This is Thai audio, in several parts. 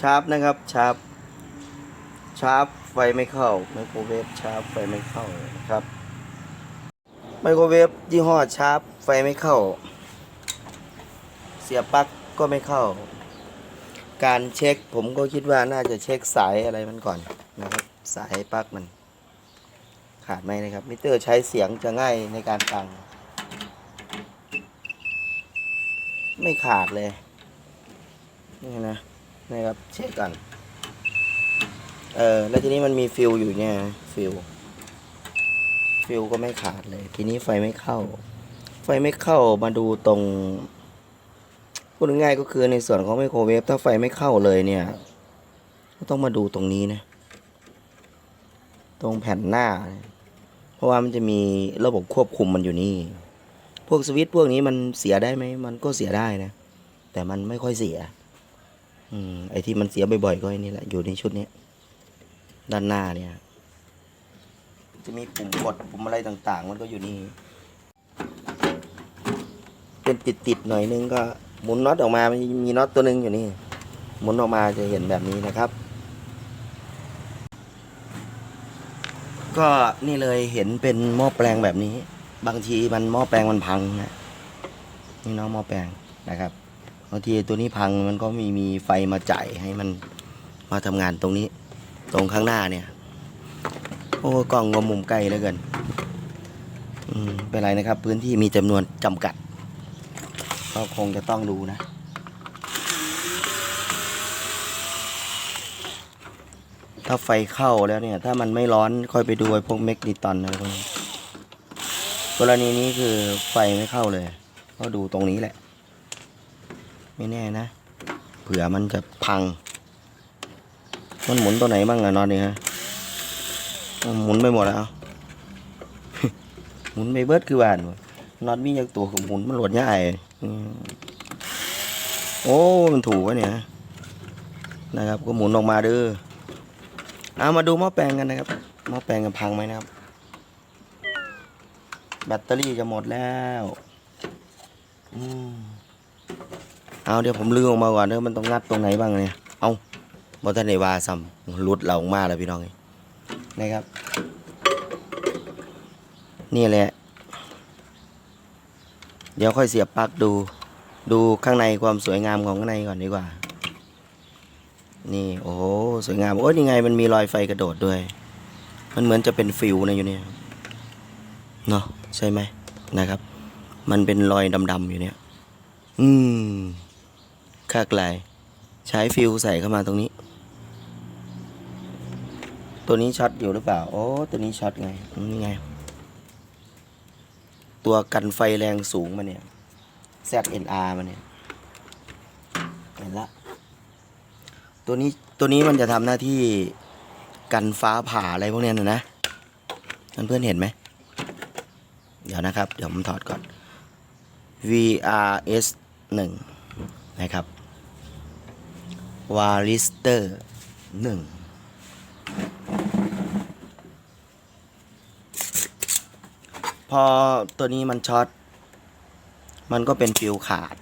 ชาร์ปนะครับชาร์ปชาร์ปไฟไม่เข้าไมโครเวฟชาร์ปไฟไม่เข้านะครับไมโครเวฟยี่ห้อชาร์ปไฟไม่เข้า เสียปลั๊กก็ไม่เข้า การเช็คผมก็คิดว่าน่าจะเช็คสายอะไรมันก่อนนะครับ สายปลั๊กมัน ขาดไหมนะครับ มิเตอร์ใช้เสียงจะง่ายในการฟัง ไม่ขาดเลย นี่นะ นะครับ เช็คกัน เออแล้วทีนี้มันมีฟิลอยู่เนี่ยฟิลฟิลก็ไม่ขาดเลย ทีนี้ไฟไม่เข้า ไฟไม่เข้ามาดูตรงพูดง่ายก็คือในส่วนของไมโครเวฟถ้าไฟไม่เข้าเลยเนี่ยก็ต้องมาดูตรงนี้นะ ตรงแผ่นหน้า เพราะว่ามันจะมีระบบควบคุมมันอยู่นี่ พวกสวิตช์พวกนี้มันเสียได้ไหมมันก็เสียได้นะ แต่มันไม่ค่อยเสีย อืมไอ้ที่มันเสียบ่อยๆก็ไอ้นี่แหละอยู่ในชุดนี้ด้านหน้าเนี่ย จะมีปุ่มกดปุ่มอะไรต่างๆ มันก็อยู่นี่เป็นติดๆหน่อยนึงก็หมุนน็อตออกมามันมีน็อตตัวหนึงอยู่นี่หมุนออกมาจะเห็นแบบนี้นะครับ ก็นี่เลยเห็นเป็นหม้อแปลงแบบนี้ บางทีมันหม้อแปลงมันพังนะนี่น้องหม้อแปลงนะครับ บางทีตัวนี้พังมันก็มีมีไฟมาจ่ายให้มันมาทำงานตรงนี้ ตรงข้างหน้าเนี่ย โอ้กล้องงมมุมใกล้เหลือเกินอืมเป็นไรนะครับ พื้นที่มีจำนวนจำกัด ก็คงจะต้องดูนะถ้าไฟเข้าแล้วเนี่ย ถ้ามันไม่ร้อนค่อยไปดูไอ้พวกเมกนิตอนอะไรพวกนี้กรณีนี้คือไฟไม่เข้าเลย ก็ดูตรงนี้แหละ ไม่แน่นะ เผื่อมันจะพัง มันหมุนตัวไหนบ้างอะนอนนี่ฮะหมุนไปหมดแล้วหมุนไปเบิดคือบ้านนอนมีอย่างตัวของหมุนมันหลดง่ายโอ้มันถูกวะเนี่ยนะครับ ก็หมุนออกมาเด้อเอามาดูหม้อแปลงกันนะครับหม้อแปลงกันพังไหมนะครับ แบตเตอรี่จะหมดแล้ว อืม เอาเดี๋ยวผมลืมออกมาก่อนเด้อมันต้องงัดตรงไหนบ้างเนี่ย เอาบอทันในวาซ้ำหลุดเราออกมาแล้วพี่น้องเอ้ยนะครับ นี่แหละ เดี๋ยวค่อยเสียบปลั๊กดู ดูข้างในความสวยงามของข้างในก่อนดีกว่า นี่โอ้โหสวยงามโอ้ยยังไงมันมีรอยไฟกระโดดด้วย มันเหมือนจะเป็นฟิวนะอยู่เนี่ยเนาะใช่ไหมนะครับ มันเป็นรอยดำๆอยู่เนี่ย อืม ค่าไกล ใช้ฟิวใส่เข้ามาตรงนี้ ตัวนี้ช็อตอยู่หรือเปล่า โอ้ตัวนี้ช็อตไงนี่ไง ตัวกันไฟแรงสูงมาเนี่ย ZNR มาเนี่ย เห็นละ ตัวนี้ตัวนี้มันจะทำหน้าที่กันฟ้าผ่าอะไรพวกเนี้ยนะนะเพื่อนเห็นไหม เดี๋ยวนะครับ เดี๋ยวผมถอดก่อน VRS 1 นะครับ วาริสเตอร์หนึ่งพอตัวนี้มันช็อต มันก็เป็นฟิวขาด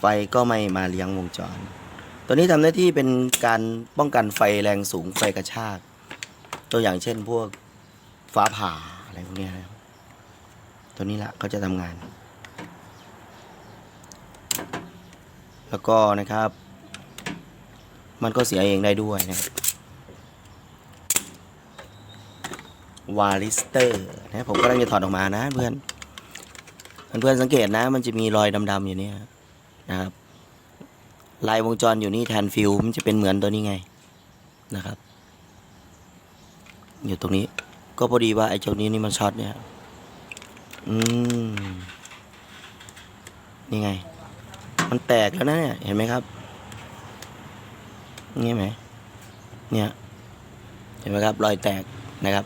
ไฟก็ไม่มาเลี้ยงวงจร ตัวนี้ทำหน้าที่เป็นการป้องกันไฟแรงสูงไฟกระชาก ตัวอย่างเช่นพวกฟ้าผ่าอะไรพวกนี้นะตัวนี้ละเขาจะทำงาน แล้วก็นะครับ มันก็เสียเองได้ด้วยนะครับวาลิสเตอร์นะผมกำลังจะถอดออกมานะเพื่อนเพื่อนสังเกตนะ มันจะมีรอยดำๆอยู่เนี่ยนะครับลายวงจรอยู่นี่แทนฟิวมันจะเป็นเหมือนตัวนี้ไงนะครับ อยู่ตรงนี้ ก็พอดีว่าไอ้เจ้านี้นี่มันช็อตเนี่ยอืมนี่ไง มันแตกแล้วนะเนี่ยเห็นไหมครับ นี่ไหมเนี่ยเห็นไหมครับรอยแตกนะครับ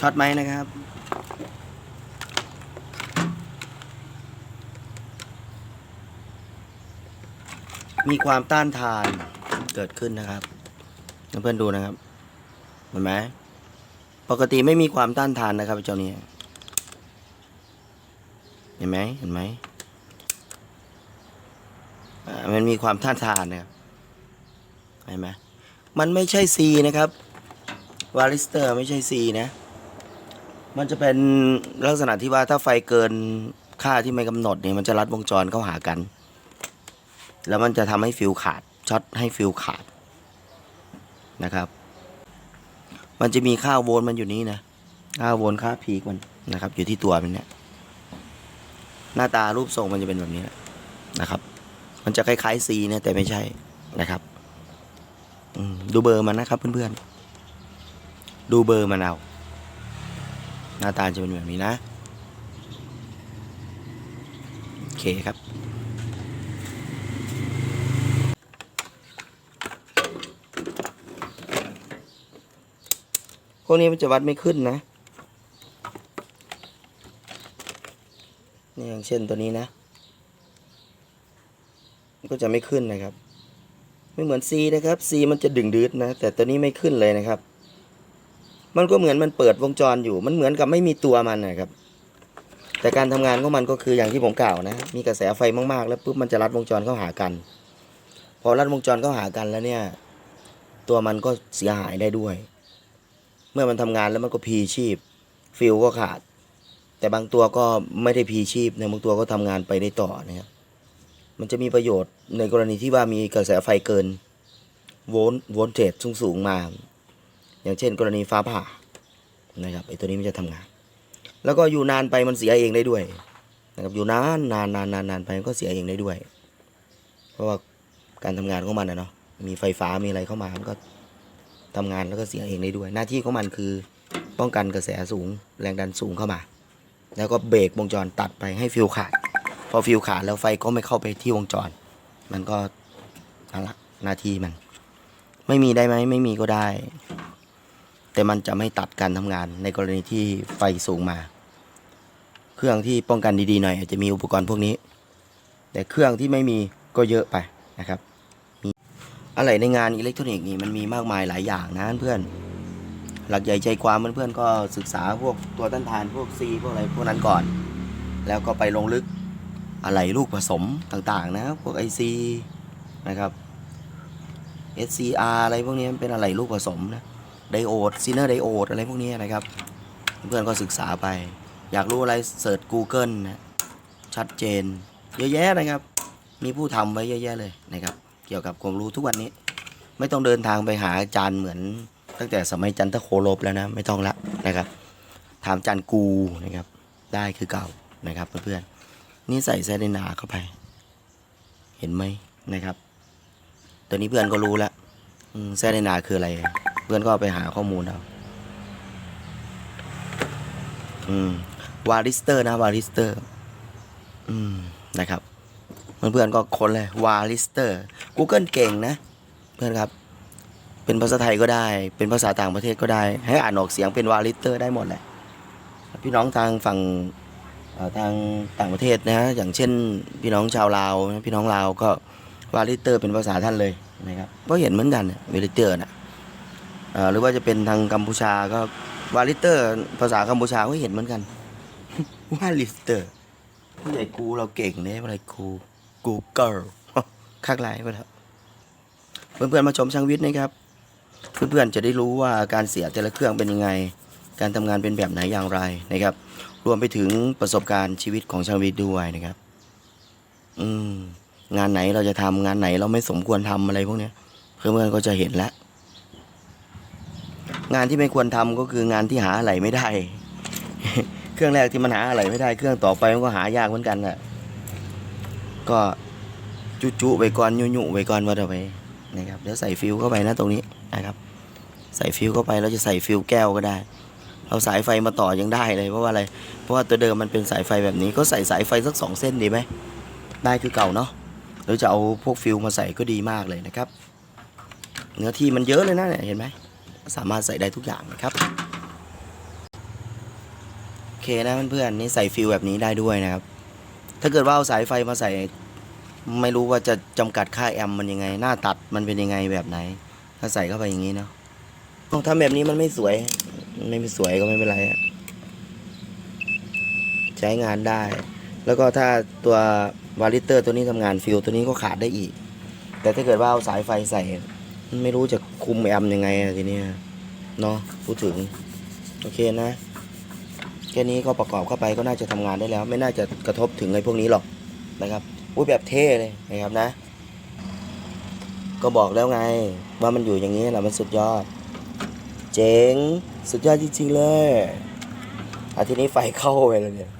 ช็อตไหมนะครับมีความต้านทานเกิดขึ้นนะครับเพื่อนๆดูนะครับ เห็นไหมปกติไม่มีความต้านทานนะครับเจ้านี้เห็นไหมเห็นไหมอ่ามันมีความต้านทานนะครับ เห็นไหมมันไม่ใช่ C นะครับวาลิสเตอร์ไม่ใช่ C นะ มันจะเป็นลักษณะที่ว่าถ้าไฟเกินค่าที่ไม่กำหนดเนี่ยมันจะรัดวงจรเข้าหากัน แล้วมันจะทำให้ฟิวขาดช็อตให้ฟิวขาดนะครับ มันจะมีค่าโวลต์มันอยู่นี้นะค่าโวลต์ค่าพีคมันนะครับ อยู่ที่ตัวมันเนี่ยหน้าตารูปทรงมันจะเป็นแบบนี้นะครับ มันจะคล้ายๆ C นี่ยแต่ไม่ใช่นะครับ ดูเบอร์มันนะครับเพื่อนๆ ดูเบอร์มันเอา หน้าตาจะเป็นแบบนี้นะ โอเคครับ พวกนี้มันจะวัดไม่ขึ้นนะนี่อย่างเช่นตัวนี้นะ ก็จะไม่ขึ้นนะครับ ไม่เหมือน C นะครับ C มันจะดึงดืดนะ แต่ตัวนี้ไม่ขึ้นเลยนะครับ มันก็เหมือนมันเปิดวงจรอยู่ มันเหมือนกับไม่มีตัวมันนะครับ แต่การทำงานของมันก็คืออย่างที่ผมกล่าวนะ มีกระแสไฟมากๆ แล้วปุ๊บมันจะรัดวงจรเข้าหากัน พอรัดวงจรเข้าหากันแล้วเนี่ย ตัวมันก็เสียหายได้ด้วย เมื่อมันทำงานแล้วมันก็พีชีพ ฟิลก็ขาด แต่บางตัวก็ไม่ได้พีชีพในบางตัวก็ทำงานไปได้ต่อนะครับ มันจะมีประโยชน์ในกรณีที่ว่ามีกระแสไฟเกิน โวลต์โวลต์เทจสูงสูงมา อย่างเช่น กรณีฟ้าผ่านะครับไอ้ตัวนี้มันจะทำงาน แล้วก็อยู่นานไปมันเสียเองได้ด้วยนะครับอยู่นานนานนานนานนานไปมันก็เสียเองได้ด้วย เพราะว่าการทำงานของมันนะเนาะมีไฟฟ้ามีอะไรเข้ามามันก็ทำงานแล้วก็เสียเองได้ด้วย หน้าที่ของมันคือป้องกันกระแสสูงแรงดันสูงเข้ามา แล้วก็เบรกวงจรตัดไปให้ฟิวขาด อฟิวขาดแล้วไฟก็ไม่เข้าไปที่วงจร มันก็นั่นละหน้าที่มัน ไม่มีได้ไหมไม่มีก็ได้ แต่มันจะไม่ตัดการทำงานในกรณีที่ไฟสูงมา เครื่องที่ป้องกันดีๆหน่อยอาจจะมีอุปกรณ์พวกนี้ แต่เครื่องที่ไม่มีก็เยอะไปนะครับมีอะไรในงานอิเล็กทรอนิกส์นี่มันมีมากมายหลายอย่างนะเพื่อนหลักใหญ่ใจความเพื่อนๆก็ศึกษาพวกตัวต้านทานพวกซีพวกอะไรพวกนั้นก่อน แล้วก็ไปลงลึก อะไรลูกผสมต่างๆนะพวก IC นะครับ SCR อะไรพวกนี้เป็นอะไรลูกผสมนะไดโอดซีเนอร์ไดโอดอะไรพวกนี้นะครับ เพื่อนก็ศึกษาไป อยากรู้อะไรเสิร์ช Google นะชัดเจน เยอะแยะนะครับ มีผู้ทำไว้เยอะแยะเลยนะครับ เกี่ยวกับความรู้ทุกวันนี้ ไม่ต้องเดินทางไปหาอาจารย์เหมือนตั้งแต่สมัยจันทโคลบแล้วนะ ไม่ต้องละนะครับ ถามอาจารย์กูนะครับ ได้คือเก่านะครับเพื่อนๆ นี่ใส่ไซเดนาเข้าไป เห็นไหมนะครับ ตัวนี้เพื่อนก็รู้แล้วอืมไซเดนาคืออะไร เพื่อนก็ไปหาข้อมูลเอาอืมวาริสเตอร์นะวาริสเตอร์อืมนะครับ เพื่อนๆก็ค้นเลยวาริสเตอร์ Google เก่งนะ เพื่อนครับ เป็นภาษาไทยก็ได้ เป็นภาษาต่างประเทศก็ได้ ให้อ่านออกเสียงเป็นวาลิสเตอร์ได้หมดแหละพี่น้องทางฝั่ง ทางต่างประเทศนะฮะอย่างเช่นพี่น้องชาวลาวพี่น้องลาวก็วาลิเตอร์เป็นภาษาท่านเลยนะครับก็เห็นเหมือนกันวาลิเตอร์นะหรือว่าจะเป็นทางกัมพูชาก็วาลิเตอร์ ภาษากัมพูชาก็เห็นเหมือนกันวาลิเตอร์ผู้ใหญ่กูเราเก่งเนี่ยอะไรกูกูเกิลข้างไรไปเถอะเพื่อนๆมาชมช่างวิทย์นะครับ เพื่อนๆจะได้รู้ว่าการเสียแต่ละเครื่องเป็นยังไง การทำงานเป็นแบบไหนอย่างไรนะครับ รวมไปถึงประสบการณ์ชีวิตของช่างวิทย์ด้วยนะครับ อืม งานไหนเราจะทำงานไหนเราไม่สมควรทำอะไรพวกเนี้ยเพื่อนๆก็จะเห็นแล้วงานที่ไม่ควรทำก็คืองานที่หาอะไรไม่ได้ เครื่องแรกที่มันหาอะไรไม่ได้ เครื่องต่อไปมันก็หายากเหมือนกันน่ะ ก็จุจุๆไว้ก่อนยุยุๆไว้ก่อนว่าเดี๋ยวไปนะครับเดี๋ยวใส่ฟิวเข้าไปนะตรงนี้นะครับ ใส่ฟิวเข้าไปแล้วจะใส่ฟิวแก้วก็ได้ เอาสายไฟมาต่อยังได้เลยเพราะว่าอะไร เพราะว่าตัวเดิมมันเป็นสายไฟแบบนี้ก็ใส่สายไฟสักสองเส้นดีไหมได้คือเก่าเนาะหรือจะเอาพวกฟิวมาใส่ก็ดีมากเลยนะครับ เนื้อที่มันเยอะเลยนะเนี่ยเห็นไหมสามารถใส่ได้ทุกอย่างนะครับโอเคนะเพื่อนๆนี่ใส่ฟิวแบบนี้ได้ด้วยนะครับ ถ้าเกิดว่าเอาสายไฟมาใส่ ไม่รู้ว่าจะจำกัดค่าแอมมันยังไง หน้าตัดมันเป็นยังไงแบบไหน ถ้าใส่เข้าไปอย่างนี้เนาะต้องทำแบบนี้มันไม่สวย ไม่สวยก็ไม่เป็นไรอะใช้งานได้ แล้วก็ถ้าตัววาลิเตอร์ตัวนี้ทำงานฟิลตัวนี้ก็ขาดได้อีก แต่ถ้าเกิดว่าเอาสายไฟใส่ ไม่รู้จะคุมแอมยังไงอะทีนี้เนาะพูดถึง โอเคนะแค่นี้ก็ประกอบเข้าไปก็น่าจะทำงานได้แล้ว ไม่น่าจะกระทบถึงไอ้พวกนี้หรอกนะครับอุ้ยแบบเท่เลยนะครับนะ ก็บอกแล้วไง ว่ามันอยู่อย่างนี้แหละมันสุดยอด เจ๋ง สุดยอดจริงๆเลยอาทีนี้ไฟเข้าไปแล้วเนี่ย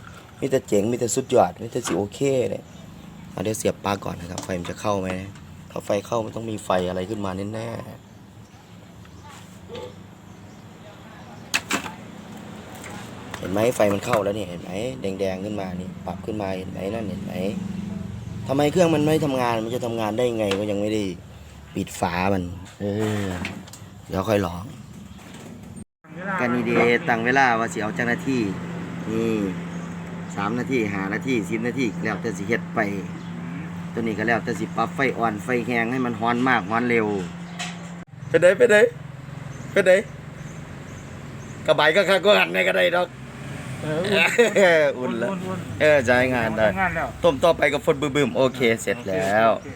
มีแต่เจ๋ง มีแต่สุดยอด มีแต่สิโอเคเลยเอาเดี๋ยวเสียบปลั๊กก่อนนะครับ ไฟมันจะเข้าไหมถ้าไฟเข้ามันต้องมีไฟอะไรขึ้นมาแน่ๆ เห็นไหมไฟมันเข้าแล้วเนี่ยเห็นไหมแดงๆขึ้นมานี่ ปรับขึ้นมาเห็นไหมนั่นเห็นไหมทำไมเครื่องมันไม่ทำงาน มันจะทำงานได้ไงก็ยังไม่ได้ปิดฝามัน เออ เดี๋ยวค่อยลอง กันนี่เดตั้งเวลาว่าสิเอาจังนาทีนี่สามนาทีหานาทีสิบนาทีแล้วแต่สิเฮ็ดไป ตัวนี้ก็แล้วแต่สิปรับไฟอ่อนไฟแห้งให้มันฮ้อนมากฮ้อนเร็วไปไหนไปไหนไปไหนกระบายก็คักก็หันในก็ได้ดอกเอออุ่นแล้วอุ่นเออใช้งานได้งานแล้วต้มต่อไปกับฝนบึ้มๆโอเค เสร็จแล้วโอเค